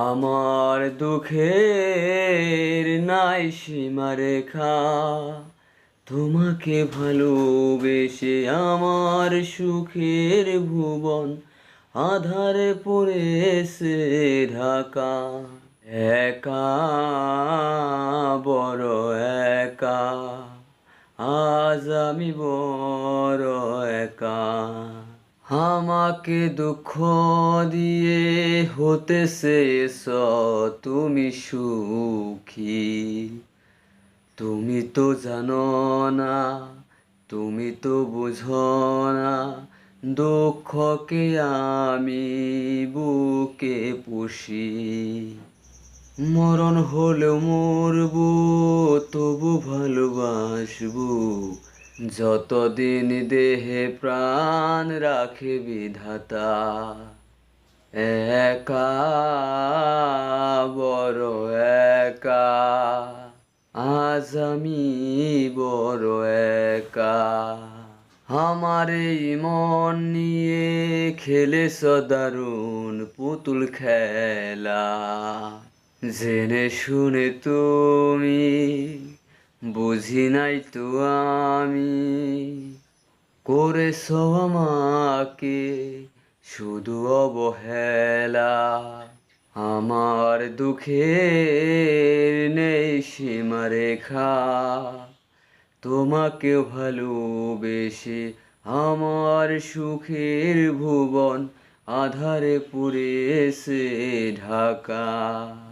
আমার দুঃখের নাই সীমারেখা তোমাকে ভালোবেসে আমার সুখের ভুবন, আধারে পড়েছে ঢাকা। একা, বড় একা, আজ আমি বড় একা। আমাকে দুঃখ দিয়ে হতেছে তুমি সুখী। তুমি তো জানো না, তুমি তো বুঝো না, দুঃখকে আমি বুকে পুষি। মরণ হলেও মরবো, তবু ভালোবাসবো যতদিন দেহে প্রাণ রাখে বিধাতা, একা, বড় একা। আজ আমি বড় একা। আমার এই মন নিয়ে খেলে সদারুণ পুতুল খেলা। জেনে শুনে তুমি বুঝি নাই তো আমি করেছ আমাকে শুধু অবহেলা। আমার দুঃখের নেই সীমারেখা। তোমাকে ভালোবেসে আমার সুখের ভুবন আধারে পুরেছে ঢাকা।